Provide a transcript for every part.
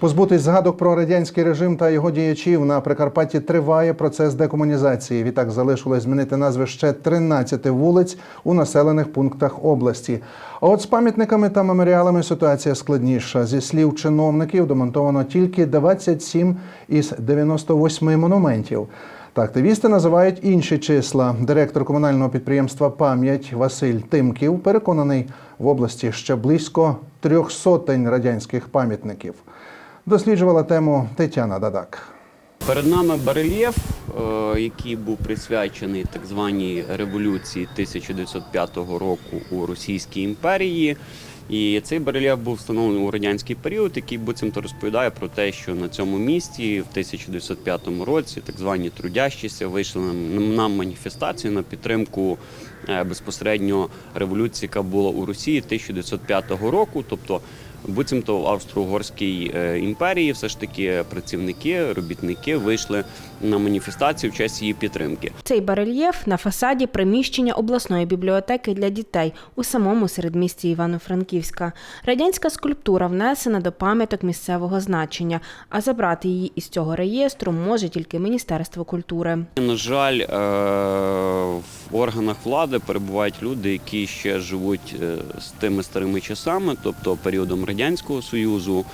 Позбутись згадок про радянський режим та його діячів на Прикарпатті триває процес декомунізації. Відтак залишилось змінити назви ще 13 вулиць у населених пунктах області. А от з пам'ятниками та меморіалами ситуація складніша. Зі слів чиновників демонтовано тільки 27 із 98 монументів. Та активісти називають інші числа. Директор комунального підприємства Пам'ять Василь Тимків переконаний, в області ще близько трьох сотень радянських пам'ятників. Досліджувала тему Тетяна Дадак. Перед нами барельєф, е, який був присвячений так званій революції 1905 року у Російській імперії. І цей барельєф був встановлений у радянський період, який буцімто розповідає про те, що на цьому місці в 1905 році так звані трудящіся вийшли на- маніфестацію на підтримку е, безпосередньо революції, яка була у Росії 1905 року. Тобто, буцімто в Австро-Угорській е, імперії все ж таки працівники, робітники вийшли на маніфестацію в честь її підтримки. Цей барельєф на фасаді приміщення обласної бібліотеки для дітей у самому середмісті Івано-Франківська. Радянська скульптура внесена до пам'яток місцевого значення, а забрати її із цього реєстру може тільки Міністерство культури. На жаль, е, в органах влади перебувають люди, які ще живуть е, з тими старими часами, тобто періодом радянського союзу,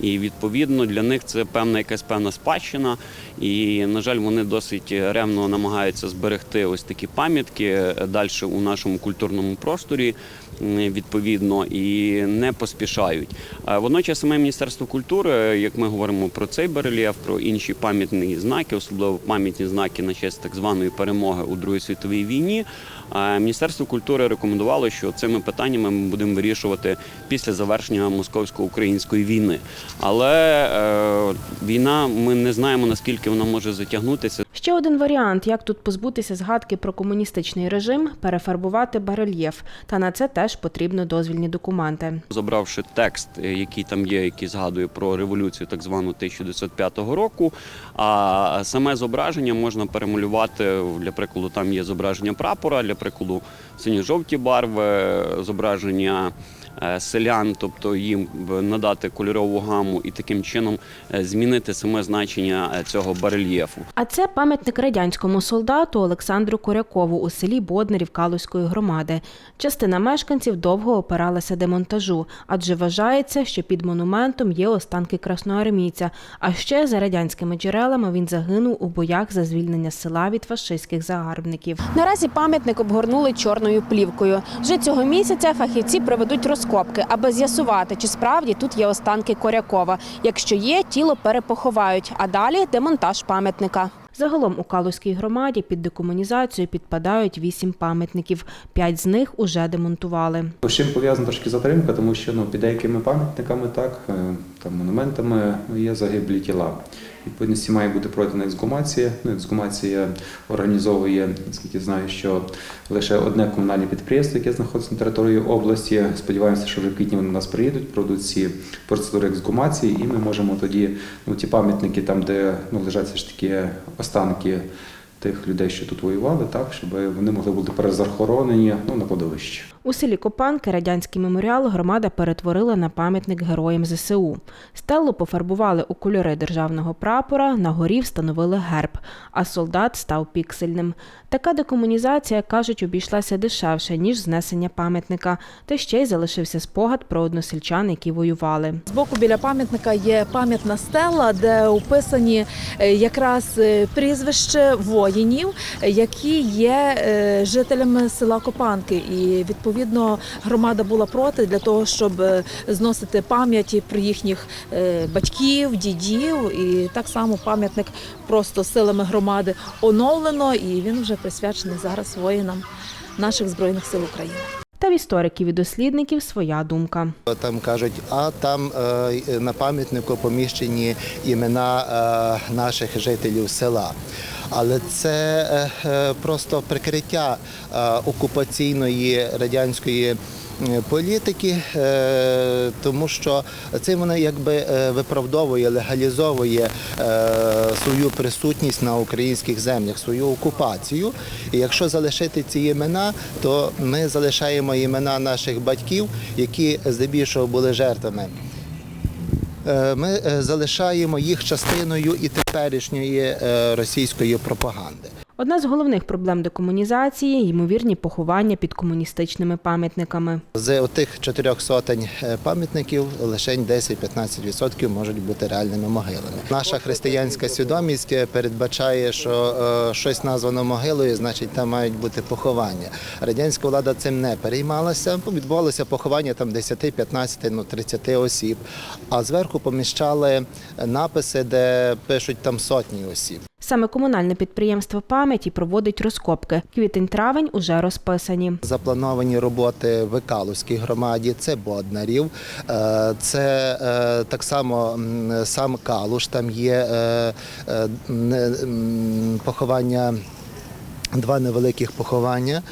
і відповідно для них це певна якась певна спадщина. І на жаль, вони досить ревно намагаються зберегти ось такі пам'ятки далі у нашому культурному просторі. Відповідно і не поспішають. Водночас саме Міністерство культури, як ми говоримо про цей барельєф, про інші пам'ятні знаки, особливо пам'ятні знаки на честь так званої перемоги у Другій світовій війні. Міністерство культури рекомендувало, що цими питаннями ми будемо вирішувати після завершення московсько-української війни. Але е, війна, ми не знаємо наскільки вона може затягнутися. Ще один варіант, як тут позбутися згадки про комуністичний режим, перефарбувати барельєф. Та на це теж потрібно дозвільні документи. Забравши текст, е, який там є, який згадує про революцію так звану 1905 року. А саме зображення можна перемалювати для прикладу. Там є зображення прапора, для прикладу синьо-жовті барви, зображення. Е, Селян, тобто їм надати кольорову гаму і таким чином е, змінити саме значення е, цього барельєфу. А це пам'ятник радянському солдату Олександру Корякову у селі Боднерів Калузької громади. Частина мешканців довго опиралася демонтажу, адже вважається, що під монументом є останки красноармійця. А ще за радянськими джерелами він загинув у боях за звільнення села від фашистських загарбників. Наразі пам'ятник обгорнули чорною плівкою. Вже цього місяця фахівці проведуть розкопки, аби з'ясувати, чи справді тут є останки Корякова. Якщо є, тіло перепоховають, а далі демонтаж пам'ятника. Загалом у Калузькій громаді під декомунізацію підпадають вісім пам'ятників. П'ять з них уже демонтували. Чим пов'язана трошки затримка, тому що ну, під деякими пам'ятниками, так, е, там, монументами є загиблі тіла. Відповідності має бути проведена ексгумація. Ну, ексгумація організовує, наскільки знаю, що лише одне комунальне підприємство, яке знаходиться на території області. Сподіваємося, що вже в квітні вони до нас приїдуть, проведуть ці процедури ексгумації, і ми можемо тоді ну, ті пам'ятники, там, де ну, лежать все ж таки останки тих людей, що тут воювали, так, щоб вони могли бути перезахоронені ну, на кладовище. У селі Копанки радянський меморіал громада перетворила на пам'ятник героям ЗСУ. Стелу пофарбували у кольори державного прапора, на горі встановили герб, а солдат став піксельним. Така декомунізація, кажуть, обійшлася дешевше, ніж знесення пам'ятника, та ще й залишився спогад про односельчан, які воювали. Збоку біля пам'ятника є пам'ятна стела, де описані е, якраз е, прізвище воїнів, е, які є жителями села Копанки. І відповідно громада була проти для того, щоб е, зносити пам'яті про їхніх е, батьків, дідів. І так само пам'ятник просто силами громади оновлено, і він вже присвячений зараз воїнам наших збройних сил України. Та в істориків і дослідників своя думка. Там кажуть, а там е, на пам'ятнику поміщені імена наших жителів села. Але це е, е, просто прикриття е, окупаційної радянської політики, тому що цим вона якби виправдовує, легалізовує свою присутність на українських землях, свою окупацію. І якщо залишити ці імена, то ми залишаємо імена наших батьків, які здебільшого були жертвами Ми е, залишаємо їх частиною і теперішньої е, російської пропаганди. Одна з головних проблем декомунізації ймовірні поховання під комуністичними пам'ятниками. З отих чотирьох сотень е, пам'ятників лише 10-15% можуть бути реальними могилами. Наша християнська свідомість е, передбачає, що е, щось названо могилою, значить там мають бути поховання. Радянська влада цим не переймалася. Відбувалося поховання там 10, 15, ну 30 осіб. А зверху поміщали написи, де пишуть там сотні осіб. Саме комунальне підприємство пам'яті проводить розкопки. Квітень-травень уже розписані. Заплановані роботи в Калузькій громаді, це Боднарів, е, це е, так само сам Калуш, там є е, поховання, два невеликих поховання.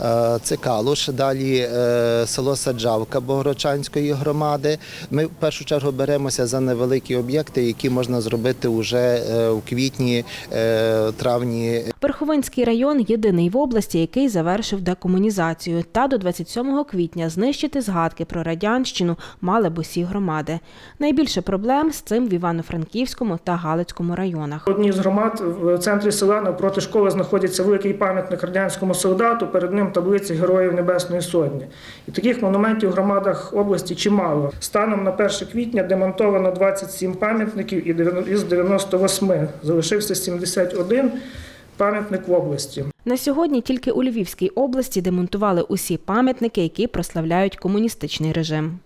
Е, Це Калуш, далі е, село Саджавка Богорочанської громади. Ми в першу чергу беремося за невеликі об'єкти, які можна зробити вже у квітні, е, травні Верховинський район єдиний в області, який завершив декомунізацію. Та до 27 квітня знищити згадки про радянщину мали б усі громади. Найбільше проблем з цим в Івано-Франківському та Галицькому районах. В одній з громад в центрі села навпроти школи знаходиться великий пам'ятник радянському солдату. Перед ним таблиці Героїв Небесної Сотні. І таких монументів в громадах області чимало. Станом на 1 квітня демонтовано 27 пам'ятників і із 98 залишився 71 пам'ятник в області. На сьогодні тільки у Львівській області демонтували усі пам'ятники, які прославляють комуністичний режим.